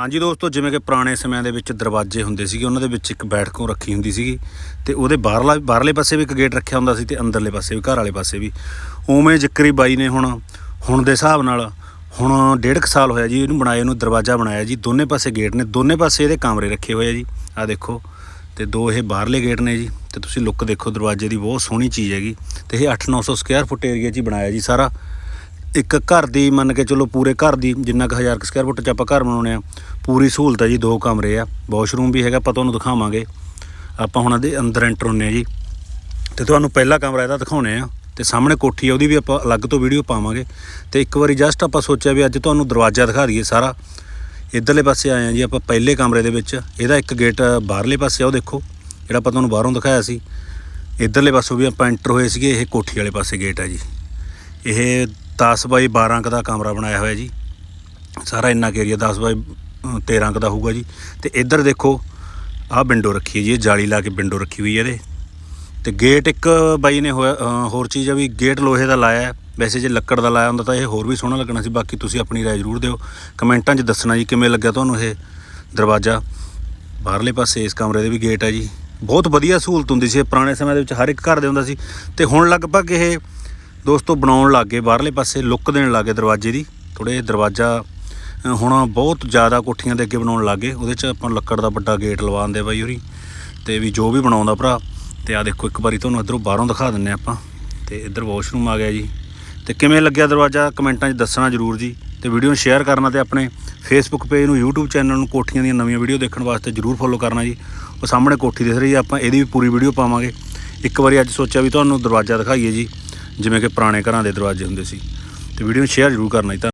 ਹਾਂਜੀ ਦੋਸਤੋ, ਜਿਵੇਂ ਕਿ ਪੁਰਾਣੇ ਸਮਿਆਂ ਦੇ ਵਿੱਚ ਦਰਵਾਜ਼ੇ ਹੁੰਦੇ ਸੀਗੇ, ਉਹਨਾਂ ਦੇ ਵਿੱਚ ਇੱਕ ਬੈਠਕੋਂ ਰੱਖੀ ਹੁੰਦੀ ਸੀਗੀ ਤੇ ਉਹਦੇ ਬਾਹਰਲਾ, ਬਾਹਰਲੇ ਪਾਸੇ ਵੀ ਇੱਕ ਗੇਟ ਰੱਖਿਆ ਹੁੰਦਾ ਸੀ ਤੇ ਅੰਦਰਲੇ ਪਾਸੇ ਵੀ ਘਰ ਵਾਲੇ ਪਾਸੇ ਵੀ। ਉਵੇਂ ਜ਼ਿਕਰੀ ਬਾਈ ਨੇ ਹੁਣ ਹੁਣ ਦੇ ਹਿਸਾਬ ਨਾਲ ਹੁਣ ਡੇਢ ਕੁ ਸਾਲ ਹੋਇਆ ਜੀ ਇਹਨੂੰ ਬਣਾਏ ਨੂੰ, ਦਰਵਾਜ਼ਾ ਬਣਾਇਆ ਜੀ। ਦੋਨੇ ਪਾਸੇ ਗੇਟ ਨੇ, ਦੋਨੇ ਪਾਸੇ ਇਹਦੇ ਕਮਰੇ ਰੱਖੇ ਹੋਏ ਆ ਜੀ। ਆ ਦੇਖੋ, ਤੇ ਦੋ ਇਹ ਬਾਹਰਲੇ ਗੇਟ ਨੇ ਜੀ। ਤੇ ਤੁਸੀਂ ਲੁੱਕ ਦੇਖੋ, ਦਰਵਾਜ਼ੇ ਦੀ ਬਹੁਤ ਸੋਹਣੀ ਚੀਜ਼ ਹੈਗੀ। ਤੇ ਇਹ 8-900 ਸਕੁਅਰ ਫੁੱਟ ਏਰੀਆ 'ਚ ਹੀ ਬਣਾਇਆ ਜੀ ਸਾਰਾ। ਇੱਕ ਘਰ ਦੀ ਮੰਨ ਕੇ ਚਲੋ ਪੂਰੇ ਘਰ ਦੀ ਜਿੰਨਾ ਕੁ ਹਜ਼ਾਰ ਕੁ ਸਕੁਅਰ ਫੁੱਟ 'ਚ ਆਪਾਂ ਘਰ ਬਣਾਉਣੇ ਆ, ਪੂਰੀ ਸਹੂਲਤ ਹੈ ਜੀ, ਦੋ ਕਮਰੇ ਆ ਵਾਸ਼ਰੂਮ ਵੀ ਹੈਗਾ, ਆਪਾਂ ਤੁਹਾਨੂੰ ਦਿਖਾਵਾਂਗੇ। ਆਪਾਂ ਹੁਣ ਇਹਦੇ ਅੰਦਰ ਐਂਟਰ ਹੁੰਨੇ ਆ ਜੀ। ਤੇ ਤੁਹਾਨੂੰ ਪਹਿਲਾ ਕਮਰਾ ਇਹਦਾ ਦਿਖਾਉਣੇ ਆ, ਤੇ ਸਾਹਮਣੇ ਕੋਠੀ ਆ, ਉਹਦੀ ਵੀ ਆਪਾਂ ਅਲੱਗ ਤੋਂ ਵੀਡੀਓ ਪਾਵਾਂਗੇ। ਤੇ ਇੱਕ ਵਾਰੀ ਜਸਟ ਆਪਾਂ ਸੋਚਿਆ ਵੀ ਅੱਜ ਤੁਹਾਨੂੰ ਦਰਵਾਜ਼ਾ ਦਿਖਾ ਦਈਏ ਸਾਰਾ। ਇਧਰਲੇ ਪਾਸੇ ਆਏ ਆ ਜੀ ਆਪਾਂ ਪਹਿਲੇ ਕਮਰੇ ਦੇ ਵਿੱਚ, ਇਹਦਾ ਇੱਕ ਗੇਟ ਬਾਹਰਲੇ ਪਾਸੇ ਆ, ਉਹ ਦੇਖੋ, ਜਿਹੜਾ ਆਪਾਂ ਤੁਹਾਨੂੰ ਬਾਹਰੋਂ ਦਿਖਾਇਆ ਸੀ। ਇਧਰਲੇ ਪਾਸੋਂ ਵੀ ਆਪਾਂ ਐਂਟਰ ਹੋਏ ਸੀਗੇ, ਇਹ ਕੋਠੀ ਵਾਲੇ ਪਾਸੇ ਗੇਟ ਆ ਜੀ। ਇਹ 10 ਬਾਈ 12 ਕ ਦਾ ਕਮਰਾ ਬਣਾਇਆ ਹੋਇਆ ਜੀ। ਸਾਰਾ ਇੰਨਾ ਕੁ ਏਰੀਆ 10 ਬਾਈ ਅ, 13 ਕ ਦਾ ਹੋਊਗਾ ਜੀ। ਤੇ ਇੱਧਰ ਦੇਖੋ ਆਹ ਵਿੰਡੋ ਰੱਖੀ ਹੈ ਜੀ ਇਹ ਜਾਲੀ ਲਾ ਕੇ ਵਿੰਡੋ ਰੱਖੀ ਹੋਈ ਹੈ ਇਹਦੇ। ਤੇ ਗੇਟ ਇੱਕ ਬਾਈ ਨੇ ਹੋਇਆ ਹੋਰ ਚੀਜ਼ ਆ ਵੀ ਗੇਟ ਲੋਹੇ ਦਾ ਲਾਇਆ ਵੈਸੇ ਜੇ ਲੱਕੜ ਦਾ ਲਾਇਆ ਹੁੰਦਾ ਤਾਂ ਇਹ ਹੋਰ ਵੀ ਸੋਹਣਾ ਲੱਗਣਾ ਸੀ। ਬਾਕੀ ਤੁਸੀਂ ਆਪਣੀ ਰਾਏ ਜ਼ਰੂਰ ਦਿਓ। ਕਮੈਂਟਾਂ 'ਚ ਦੱਸਣਾ ਜੀ ਕਿਵੇਂ ਲੱਗਿਆ ਤੁਹਾਨੂੰ ਇਹ ਦਰਵਾਜ਼ਾ। ਬਾਹਰਲੇ ਪਾਸੇ ਇਸ ਕਮਰੇ ਦੇ ਵੀ ਗੇਟ ਹੈ ਜੀ। ਬਹੁਤ ਵਧੀਆ ਸਹੂਲਤ ਹੁੰਦੀ ਸੀ। ਪੁਰਾਣੇ ਸਮੇਂ ਦੇ ਵਿੱਚ ਹਰ ਇੱਕ ਘਰ ਦੇ ਹੁੰਦਾ ਸੀ। ਤੇ ਹੁਣ ਲਗਭਗ ਇਹ ਦੋਸਤੋ, ਬਣਾਉਣ ਲੱਗ ਗਏ ਬਾਹਰਲੇ ਪਾਸੇ, ਲੁੱਕ ਦੇਣ ਲੱਗ ਗਏ ਦਰਵਾਜ਼ੇ ਦੀ। ਥੋੜੇ ਦਰਵਾਜ਼ਾ ਹੁਣ ਬਹੁਤ ਜ਼ਿਆਦਾ ਕੋਠੀਆਂ ਦੇ ਅੱਗੇ ਬਣਾਉਣ ਲੱਗ। ਗਏ ਉਹਦੇ 'ਚ ਆਪਾਂ ਲੱਕੜ ਦਾ ਵੱਡਾ ਗੇਟ ਲਵਾਉਂਦੇ ਬਾਈ ਹੋਰੀ। ਤੇ ਵੀ ਜੋ ਵੀ ਬਣਾਉਂਦਾ ਭਰਾ। ਤੇ ਆ ਦੇਖੋ, ਇੱਕ ਵਾਰੀ ਤੁਹਾਨੂੰ ਇੱਧਰੋਂ ਬਾਹਰੋਂ ਦਿਖਾ ਦਿੰਨੇ ਆਪਾਂ। ਤੇ ਇੱਧਰ ਵਾਸ਼ਰੂਮ ਆ ਗਿਆ ਜੀ। ਤੇ ਕਿਵੇਂ ਲੱਗਿਆ ਦਰਵਾਜ਼ਾ? ਕਮੈਂਟਾਂ 'ਚ ਦੱਸਣਾ ਜਰੂਰ ਜੀ। ਤੇ ਵੀਡੀਓ ਨੂੰ ਸ਼ੇਅਰ ਕਰਨਾ ਤੇ ਆਪਣੇ ਫੇਸਬੁੱਕ ਪੇਜ ਨੂੰ, YouTube ਚੈਨਲ ਨੂੰ ਕੋਠੀਆਂ ਦੀਆਂ ਨਵੀਆਂ ਵੀਡੀਓ ਦੇਖਣ ਵਾਸਤੇ ਜਰੂਰ ਫੋਲੋ ਕਰਨਾ ਜੀ। ਉਹ ਸਾਹਮਣੇ ਕੋਠੀ ਦਿਖ ਰਹੀ ਹੈ ਆਪਾਂ ਇਹਦੀ ਵੀ ਪੂਰੀ ਵੀਡੀਓ ਪਾਵਾਂਗੇ। ਇੱਕ ਵਾਰੀ ਅੱਜ ਸੋਚਿਆ ਵੀ ਤੁਹਾਨੂੰ ਦਰਵਾਜ਼ਾ ਦਿਖਾਈਏ ਜੀ। ਜਿਵੇਂ ਕਿ ਪੁਰਾਣੇ ਘਰਾਂ ਦੇ ਦਰਵਾਜ਼ੇ ਹੁੰਦੇ ਸੀ। ਤੇ ਵੀਡੀਓ ਨੂੰ ਸ਼ੇਅਰ ਜਰੂਰ ਕਰਨਾ ਜੀ। ਧੰਨ-